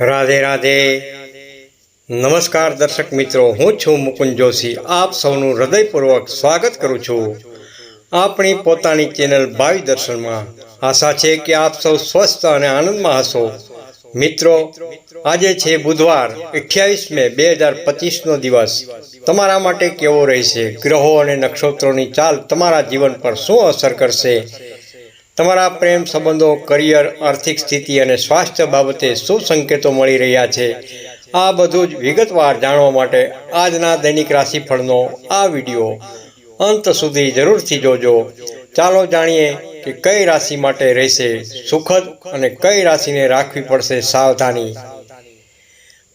રાધે રાધે. નમસ્કાર દર્શક મિત્રો, હું છું મુકુંદ જોશી. આપ સૌનું હૃદયપૂર્વક સ્વાગત કરું છું આપણી પોતાની ચેનલ ભાવિ દર્શનમાં. આશા છે કે આપ સૌ સ્વસ્થ અને આનંદમાં હશો. મિત્રો, આજે છે બુધવાર અઠ્યાવીસ મે બે હજાર પચીસનો દિવસ. તમારા માટે કેવો રહેશે? ગ્રહો અને નક્ષત્રોની ચાલ તમારા જીવન પર શું અસર કરશે? તમારા પ્રેમ સંબંધો, કરિયર, આર્થિક સ્થિતિ અને સ્વાસ્થ્ય બાબતે શું સંકેતો મળી રહ્યા છે. આ બધું જ વિગતવાર જાણવા માટે આજના દૈનિક રાશિફળનો આ વીડિયો અંત સુધી જરૂરથી જોજો. ચાલો જાણીએ કે કઈ રાશિ માટે રહેશે સુખદ અને કઈ રાશિને રાખવી પડશે સાવધાની.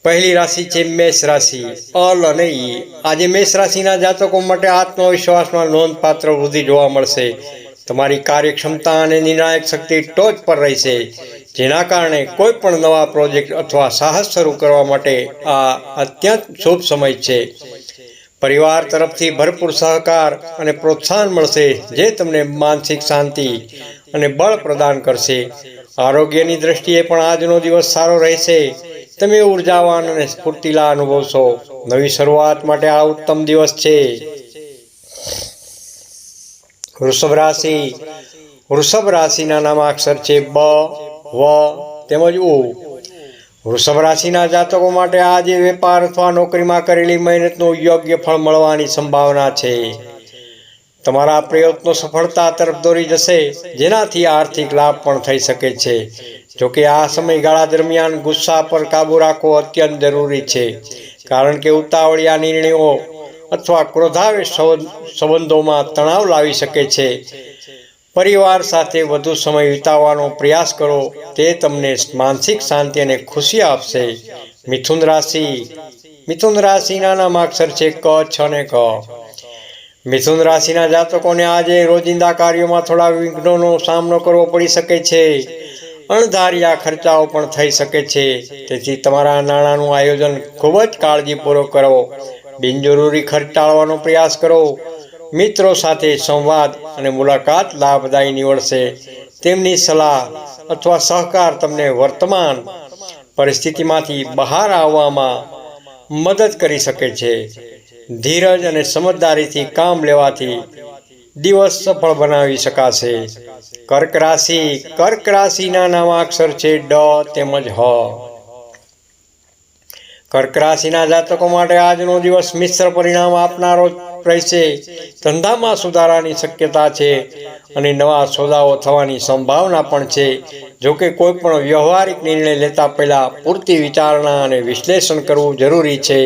પહેલી રાશિ છે મેષ રાશિ. અલ અને ઈ. આજે મેષ રાશિના જાતકો માટે આત્મવિશ્વાસમાં નોંધપાત્ર વૃદ્ધિ જોવા મળશે. તમારી કાર્યક્ષમતા અને નિર્ણાયક શક્તિ ટોચ પર રહેશે, જેના કારણે કોઈ પણ નવા પ્રોજેક્ટ અથવા સાહસ શરૂ કરવા માટે આ અત્યંત શુભ સમય છે. પરિવાર તરફથી ભરપૂર સહકાર અને પ્રોત્સાહન મળશે, જે તમને માનસિક શાંતિ અને બળ પ્રદાન કરશે. આરોગ્યની દ્રષ્ટિએ પણ આજનો દિવસ સારો રહેશે. તમે ઉર્જાવાન અને સ્ફૂર્તિલા અનુભવશો. નવી શરૂઆત માટે આ ઉત્તમ દિવસ છે. વૃષભ રાશિ. વૃષભ રાશિના નામાક્ષર છે બ, વ, તેમજ ઉ. વૃષભ રાશિના જાતકો માટે આજે વેપાર અથવા નોકરીમાં કરેલી મહેનતનું યોગ્ય ફળ મળવાની સંભાવના છે. તમારા પ્રયત્નો સફળતા તરફ દોરી જશે, જેનાથી આર્થિક લાભ પણ થઈ શકે છે. જોકે આ સમયગાળા દરમિયાન ગુસ્સા પર કાબૂ રાખવો અત્યંત જરૂરી છે. કારણ કે ઉતાવળિયા નિર્ણયો અથવા ક્રોધાવેશ સંબંધોમાં તણાવ લાવી શકે છે. પરિવાર સાથે વધુ સમય વિતાવવાનો પ્રયાસ કરો. તે તમને માનસિક શાંતિ અને ખુશી આપશે. મિથુન રાશિ. મિથુન રાશિના નામાક્ષર છે ક, છ ને ક મિથુન રાશિના જાતકોને આજે રોજિંદા કાર્યોમાં થોડા વિઘ્નોનો સામનો કરવો પડી શકે છે. અણધાર્યા ખર્ચાઓ પણ થઈ શકે છે. તેથી તમારા નાણાંનું આયોજન ખૂબ જ કાળજીપૂર્વક કરો. બિનજરૂરી ખર્ચ ટાળવાનો પ્રયાસ કરો. મિત્રો સાથે સંવાદ અને મુલાકાત લાભદાયી નીવડશે. તેમની સલાહ અથવા સહકાર તમને વર્તમાન પરિસ્થિતિમાંથી બહાર આવવામાં મદદ કરી શકે છે. ધીરજ અને સમજદારીથી કામ લેવાથી દિવસ સફળ બનાવી શકાશે. કર્ક રાશિ, કર્ક રાશિના નામાક્ષર છે ડ તેમજ હ. કર્ક રાશિના જાતકો માટે આજનો દિવસ મિશ્ર પરિણામ આપનારો રહેશે. ધંધામાં સુધારાની શક્યતા છે અને નવા સોદાઓ થવાની સંભાવના પણ છે. જોકે કોઈ પણ વ્યવહારિક નિર્ણય લેતા પહેલા પૂરતી વિચારણા અને વિશ્લેષણ કરવું જરૂરી છે.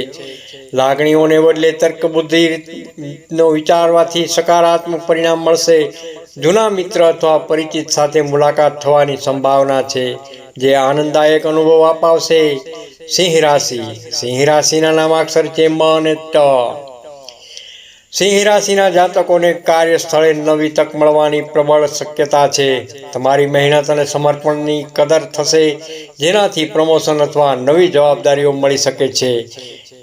લાગણીઓને બદલે તર્ક બુદ્ધિનો વિચારવાથી સકારાત્મક પરિણામ મળશે. જૂના મિત્ર અથવા પરિચિત સાથે મુલાકાત થવાની સંભાવના છે, જે આનંદદાયક અનુભવ અપાવશે. સિંહ રાશિ સિંહ રાશિના નામાક્ષર છે મ અને ત. સિંહ રાશિના જાતકોને કાર્યસ્થળે નવી તક મળવાની પ્રબળ શક્યતા છે. તમારી મહેનત અને સમર્પણની કદર થશે, જેનાથી પ્રમોશન અથવા નવી જવાબદારીઓ મળી શકે છે.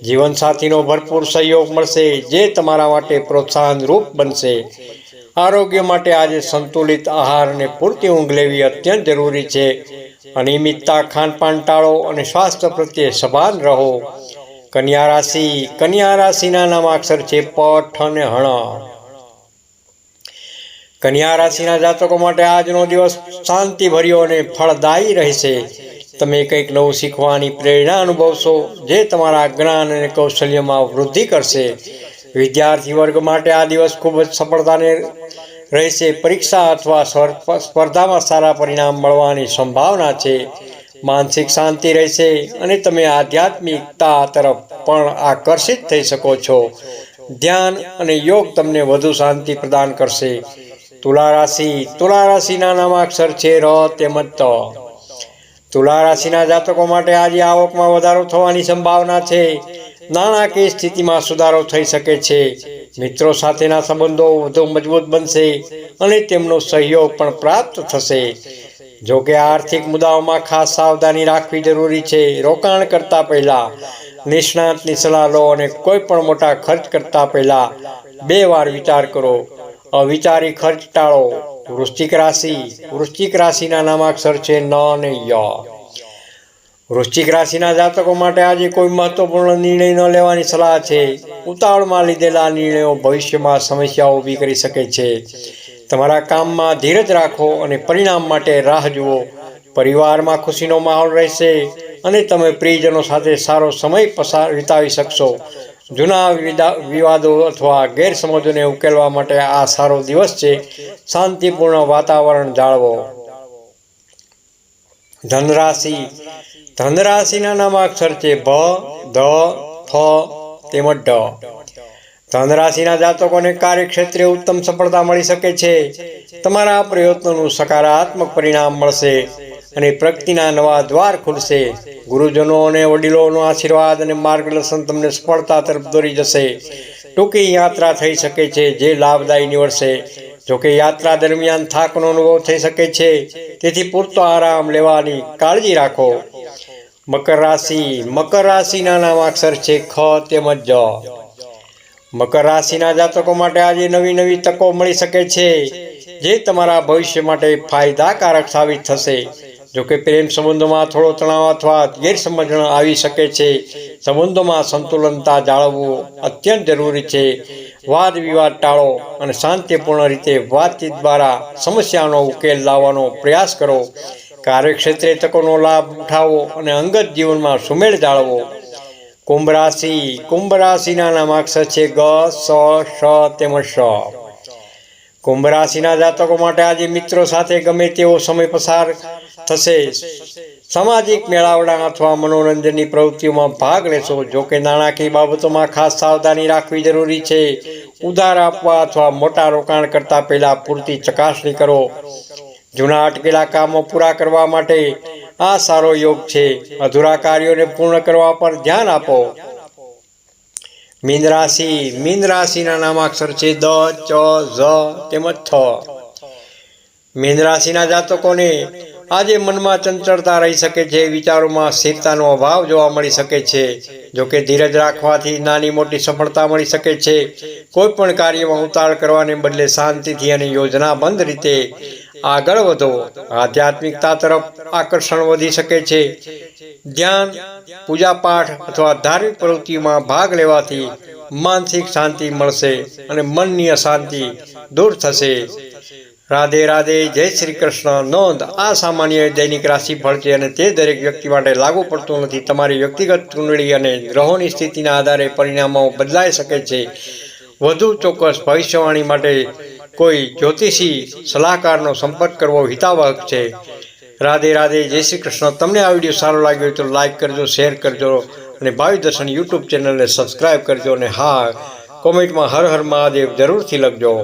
જીવનસાથીનો ભરપૂર સહયોગ મળશે, જે તમારા માટે પ્રોત્સાહનરૂપ બનશે. આરોગ્ય માટે આજે સંતુલિત આહાર અને પૂરતી ઊંઘ લેવી અત્યંત જરૂરી છે. અનિયમિતતા ખાનપાન ટાળો અને સ્વાસ્થ્ય પ્રત્યે સભાન રહો. કન્યા રાશિ, કન્યા રાશિના નામાક્ષર છે પઠ અને હણ કન્યા રાશિના જાતકો માટે આજનો દિવસ શાંતિભર્યો અને ફળદાયી રહેશે. તમે કંઈક નવું શીખવાની પ્રેરણા અનુભવશો, જે તમારા જ્ઞાન અને કૌશલ્યમાં વૃદ્ધિ કરશે. વિદ્યાર્થી વર્ગ માટે આ દિવસ ખૂબ જ સફળતાને રહેશે. પરીક્ષા અથવા સ્પર્ધામાં સારા પરિણામ મળવાની સંભાવના છે. માનસિક શાંતિ રહેશે અને તમે આધ્યાત્મિકતા તરફ પણ આકર્ષિત થઈ શકો છો. ધ્યાન અને યોગ તમને વધુ શાંતિ પ્રદાન કરશે. તુલા રાશિ, તુલા રાશિના નામાક્ષર છે ર, તેમજ ત. તુલા રાશિના જાતકો માટે આજે આવકમાં વધારો થવાની સંભાવના છે. નાણાકીય સ્થિતિમાં સુધારો થઈ શકે છે. મિત્રો સાથેના સંબંધો વધુ મજબૂત બનશે અને તેમનો સહયોગ પણ પ્રાપ્ત થશે. જો કે આર્થિક મુદ્દાઓમાં ખાસ સાવધાની રાખવી જરૂરી છે. રોકાણ કરતા પહેલા, નિષ્ણાતની સલાહ લો અને કોઈ પણ મોટા ખર્ચ કરતા પહેલા બે વાર વિચાર કરો. અવિચારી ખર્ચ ટાળો. વૃશ્ચિક રાશિ. વૃશ્ચિક રાશિના નામાક્ષર છે ન અને ય. વૃશ્ચિક રાશિના જાતકો માટે આજે કોઈ મહત્વપૂર્ણ નિર્ણય ન લેવાની સલાહ છે. ઉતાવળમાં લીધેલા નિર્ણયો ભવિષ્યમાં સમસ્યાઓ ઊભી કરી શકે છે. તમારા કામમાં ધીરજ રાખો અને પરિણામ માટે રાહ જુઓ. પરિવારમાં ખુશીનો માહોલ રહેશે અને તમે પ્રિયજનો સાથે સારો સમય પસાર વિતાવી શકશો. જૂના વિદા- વિવાદો અથવા ગેરસમજોને ઉકેલવા માટે આ સારો દિવસ છે. શાંતિપૂર્ણ વાતાવરણ જાળવો. ધનરાશિ ધનરાશિના નામાક્ષર છે ભ ધ ફ, તેમજ ઢ ધનરાશિના જાતકોને કાર્યક્ષેત્રે ઉત્તમ સફળતા મળી શકે છે. તમારા પ્રયત્નોનું સકારાત્મક પરિણામ મળશે અને પ્રગતિના નવા દ્વાર ખુલશે. ગુરુજનો અને વડીલોનો આશીર્વાદ અને માર્ગદર્શન તમને સફળતા તરફ દોરી જશે. ટૂંકી યાત્રા થઈ શકે છે જે લાભદાયી નીવડશે જોકે યાત્રા દરમિયાન થાકનો અનુભવ થઈ શકે છે. તેથી પૂરતો આરામ લેવાની કાળજી રાખો. મકર રાશિ, મકર રાશિના નામાક્ષર છે ખ તેમજ જ. મકર રાશિના જાતકો માટે આજે નવી નવી તકો મળી શકે છે, જે તમારા ભવિષ્ય માટે ફાયદાકારક સાબિત થશે. જોકે પ્રેમ સંબંધોમાં થોડો તણાવ અથવા ગેરસમજણ આવી શકે છે. સંબંધોમાં સંતુલનતા જાળવવું અત્યંત જરૂરી છે. વાદ વિવાદ ટાળો અને શાંતિપૂર્ણ રીતે વાતચીત દ્વારા સમસ્યાનો ઉકેલ લાવવાનો પ્રયાસ કરો. કાર્યક્ષેત્રે તકોનો લાભ ઉઠાવો અને અંગત જીવનમાં સુમેળ જાળવો. કુંભ રાશિ, કુંભ રાશિના નામાક્ષર છે ગ, સ શ તેમજ શ કુંભ રાશિના જાતકો માટે આજે મિત્રો સાથે ગમે તેવો સમય પસાર થશે. સામાજિક મેળાવડા અથવા મનોરંજનની પ્રવૃત્તિઓમાં ભાગ લેશો. જો કે નાણાકીય બાબતોમાં ખાસ સાવધાની રાખવી જરૂરી છે. ઉધાર આપવા અથવા મોટા રોકાણ કરતા પહેલા પૂરતી ચકાસણી કરો. જૂના અટકેલા કામો પૂરા કરવા માટે આ સારો યોગ છે. અધૂરા કાર્યોને પૂર્ણ કરવા પર ધ્યાન આપો. મીન રાશિ, મીન રાશિના નામાક્ષર છે દ, ચ, ઝ તેમજ થ. મીન રાશિના જાતકોને આજે મનમાં ચંચળતા રહી શકે છે, વિચારોમાં સ્થિરતાનો અભાવ જોવા મળી શકે છે. જોકે ધીરજ રાખવાથી નાની મોટી સફળતા મળી શકે છે. કોઈ પણ કાર્યમાં ઉતાળ કરવાને બદલે શાંતિથી અને યોજનાબંધ રીતે આગળ વધો. આધ્યાત્મિકતા તરફ આકર્ષણ વધી શકે છે. ધ્યાન, પૂજાપાઠ અથવા ધાર્મિક પ્રવૃત્તિમાં ભાગ લેવાથી માનસિક શાંતિ મળશે અને મનની અશાંતિ દૂર થશે. રાધે રાધે જય શ્રી કૃષ્ણ. નોંધ, આ સામાન્ય દૈનિક રાશિફળ છે અને તે દરેક વ્યક્તિ માટે લાગુ પડતું નથી. તમારી વ્યક્તિગત કુંડળી અને ગ્રહોની સ્થિતિના આધારે પરિણામો બદલાઈ શકે છે. વધુ ચોક્કસ ભવિષ્યવાણી માટે કોઈ જ્યોતિષી સલાહકારનો સંપર્ક કરવો હિતાવહક છે. રાધે રાધે, જય શ્રી કૃષ્ણ. તમને આ વીડિયો સારો લાગ્યો હોય તો લાઈક કરજો, શેર કરજો અને ભાવિ દર્શન યુટ્યુબ ચેનલને સબસ્ક્રાઈબ કરજો અને હા, કોમેન્ટમાં હર હર મહાદેવ જરૂરથી લખજો.